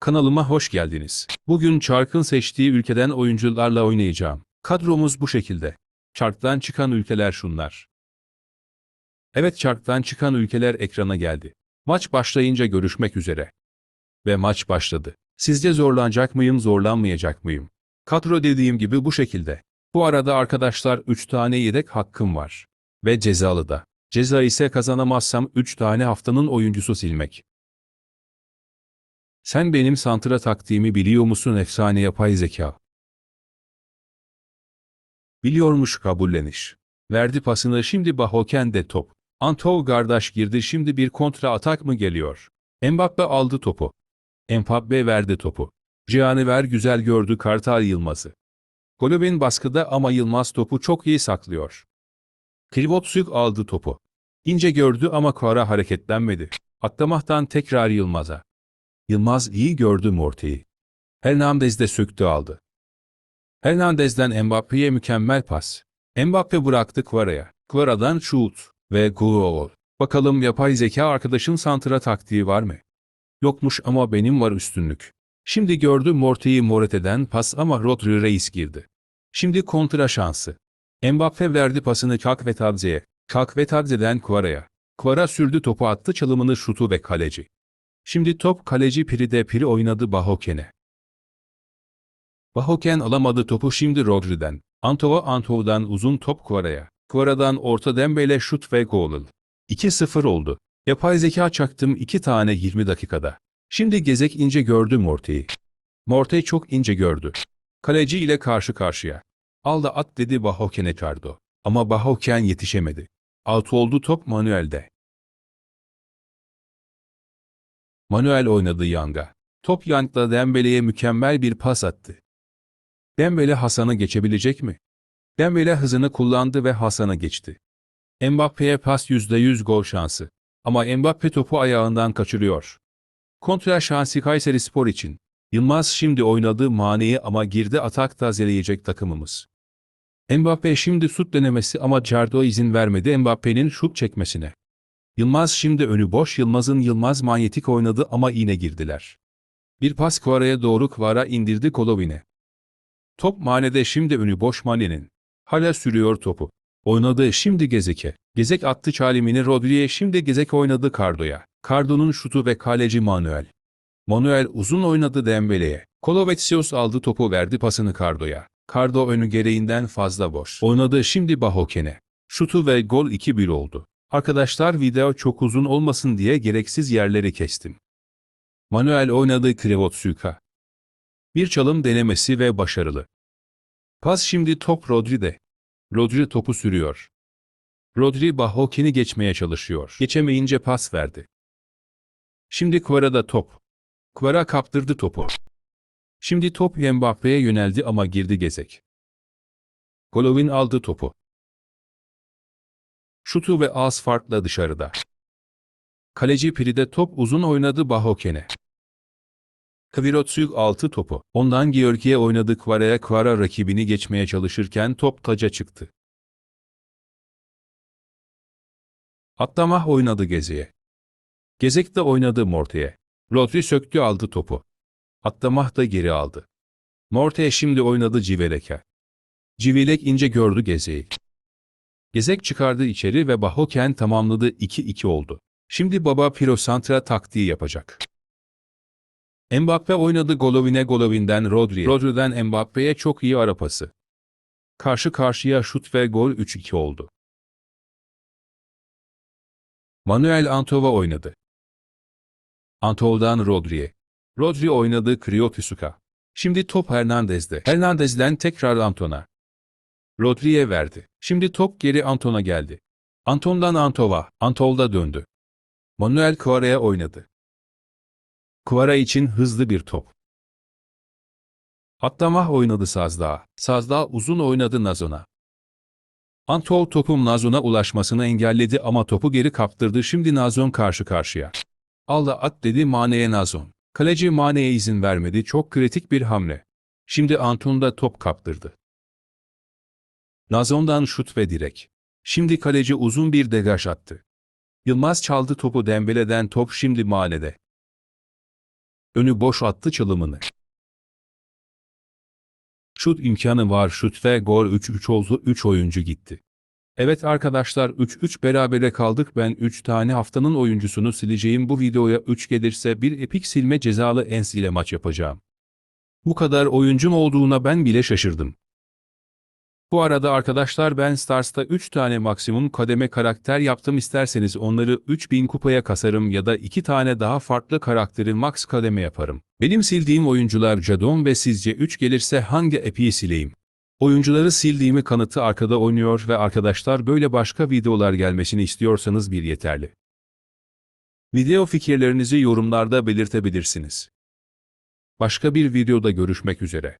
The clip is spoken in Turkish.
Kanalıma hoş geldiniz. Bugün Çark'ın seçtiği ülkeden oyuncularla oynayacağım. Kadromuz bu şekilde. Çark'tan çıkan ülkeler şunlar. Evet Çark'tan çıkan ülkeler ekrana geldi. Maç başlayınca görüşmek üzere. Ve maç başladı. Sizce zorlanacak mıyım zorlanmayacak mıyım? Kadro dediğim gibi bu şekilde. Bu arada arkadaşlar 3 tane yedek hakkım var. Ve cezalı da. Ceza ise kazanamazsam 3 tane haftanın oyuncusu silmek. Sen benim santra taktiğimi biliyor musun efsane yapay zeka? Biliyormuş kabulleniş. Verdi pasını şimdi Bahoken de top. Antov kardeş girdi şimdi bir kontra atak mı geliyor? Mbappe aldı topu. Mbappe verdi topu. Cihan'ı ver güzel gördü Kartal Yılmaz'ı. Golovin baskıda ama Yılmaz topu çok iyi saklıyor. Krivotsuk aldı topu. İnce gördü ama Kara hareketlenmedi. Atlamaktan tekrar Yılmaz'a. Yılmaz iyi gördü Morte'yi. Hernandez de söktü aldı. Hernandez'den Mbappe'ye mükemmel pas. Mbappe bıraktı Kvara'ya. Kvara'dan şut ve gol. Bakalım yapay zeka arkadaşın santra taktiği var mı? Yokmuş ama benim var üstünlük. Şimdi gördü Morte'yi Morete'den pas ama Rodri Reis girdi. Şimdi kontra şansı. Mbappe verdi pasını Kakvetadze'ye. Kakvetadze'den Kvara'ya. Kvara sürdü topu attı çalımını şutu ve kaleci. Şimdi top kaleci Piri'de Piri oynadı Bahoken'e. Bahoken alamadı topu şimdi Rodri'den. Antova Antov'dan uzun top Kvara'ya. Kvara'dan orta Dembele şut ve gol. 2-0 oldu. Yapay zeka çaktım 2 tane 20 dakikada. Şimdi Gezek ince gördü Morte'yi. Morte çok ince gördü. Kaleci ile karşı karşıya. Al da at dedi Bahoken'e Cardo. Ama Bahoken yetişemedi. Out oldu top Manuel'de. Manuel oynadı Yang'a. Top Yang'da Dembele'ye mükemmel bir pas attı. Dembele Hasan'ı geçebilecek mi? Dembele hızını kullandı ve Hasan'ı geçti. Mbappe'ye pas %100 gol şansı. Ama Mbappe topu ayağından kaçırıyor. Kontra şansı Kayseri Spor için. Yılmaz şimdi oynadı Mane'yi ama girdi atak tazeleyecek takımımız. Mbappe şimdi şut denemesi ama Cardo izin vermedi Mbappe'nin şut çekmesine. Yılmaz şimdi önü boş Yılmaz'ın Yılmaz manyetik oynadı ama yine girdiler. Bir pas Kvara'ya doğru Kvara indirdi Kolovin'e. Top Mane'de şimdi önü boş Mane'nin. Hala sürüyor topu. Oynadı şimdi Gezek'e. Gezek attı Çalimini Rodri'ye şimdi Gezek oynadı Cardo'ya. Cardo'nun şutu ve kaleci Manuel. Manuel uzun oynadı Dembele'ye. Kolovetsios aldı topu verdi pasını Cardo'ya. Cardo önü gereğinden fazla boş. Oynadı şimdi Bahoken'e. Şutu ve gol 2-1 oldu. Arkadaşlar video çok uzun olmasın diye gereksiz yerleri kestim. Manuel oynadı Krivotsuka. Bir çalım denemesi ve başarılı. Pas şimdi top Rodri'de. Rodri topu sürüyor. Rodri Bahoken'i geçmeye çalışıyor. Geçemeyince pas verdi. Şimdi Kvara'da top. Kvara kaptırdı topu. Şimdi top Mbappe'ye yöneldi ama girdi gezek. Golovin aldı topu. Şutu ve az farkla dışarıda. Kaleci Piri'de top uzun oynadı Bahoken'e. Kvirotsuk altı topu. Ondan Georgi'ye oynadı Kvara'ya Kvara rakibini geçmeye çalışırken top taca çıktı. Atlamah oynadı Gezi'ye. Gezek de oynadı Morte'ye. Rodri söktü aldı topu. Atlamah da geri aldı. Morte şimdi oynadı Civelek'e. Civelek ince gördü Gezek'i. Gezek çıkardı içeri ve Bahoken tamamladı 2-2 oldu. Şimdi Baba Piro Santra taktiği yapacak. Mbappe oynadı Golovin'e Golovin'den Rodri'ye. Rodri'den Mbappe'ye çok iyi ara pası. Karşı karşıya şut ve gol 3-2 oldu. Manuel Antova oynadı. Antov'dan Rodri'ye. Rodri oynadı Kriotisuka. Şimdi top Hernandez'de. Hernandez'den tekrar Anton'a. Rodri'ye verdi. Şimdi top geri Anton'a geldi. Anton'dan Antova. Antol'da döndü. Manuel Kvara'ya oynadı. Kvara için hızlı bir top. Atlamah oynadı Sazdağ. Sazdağ uzun oynadı Nazon'a. Antol topun Nazon'a ulaşmasını engelledi ama topu geri kaptırdı şimdi Nazon karşı karşıya. Alda at dedi Mane'ye Nazon. Kaleci Mane'ye izin vermedi çok kritik bir hamle. Şimdi Anton da top kaptırdı. Nazon'dan şut ve direk. Şimdi kaleci uzun bir degaj attı. Yılmaz çaldı topu Dembele'den top şimdi Mane'de. Önü boş attı çalımını. Şut imkanı var şut ve gol 3-3 oldu 3 oyuncu gitti. Evet arkadaşlar 3-3 berabere kaldık ben 3 tane haftanın oyuncusunu sileceğim bu videoya 3 gelirse bir epik silme cezalı ens ile maç yapacağım. Bu kadar oyuncum olduğuna ben bile şaşırdım. Bu arada arkadaşlar ben Stars'ta 3 tane maksimum kademe karakter yaptım isterseniz onları 3000 kupaya kasarım ya da 2 tane daha farklı karakteri max kademe yaparım. Benim sildiğim oyuncular Jadon ve sizce 3 gelirse hangi epiyi sileyim? Oyuncuları sildiğimi kanıtı arkada oynuyor ve arkadaşlar böyle başka videolar gelmesini istiyorsanız bir yeterli. Video fikirlerinizi yorumlarda belirtebilirsiniz. Başka bir videoda görüşmek üzere.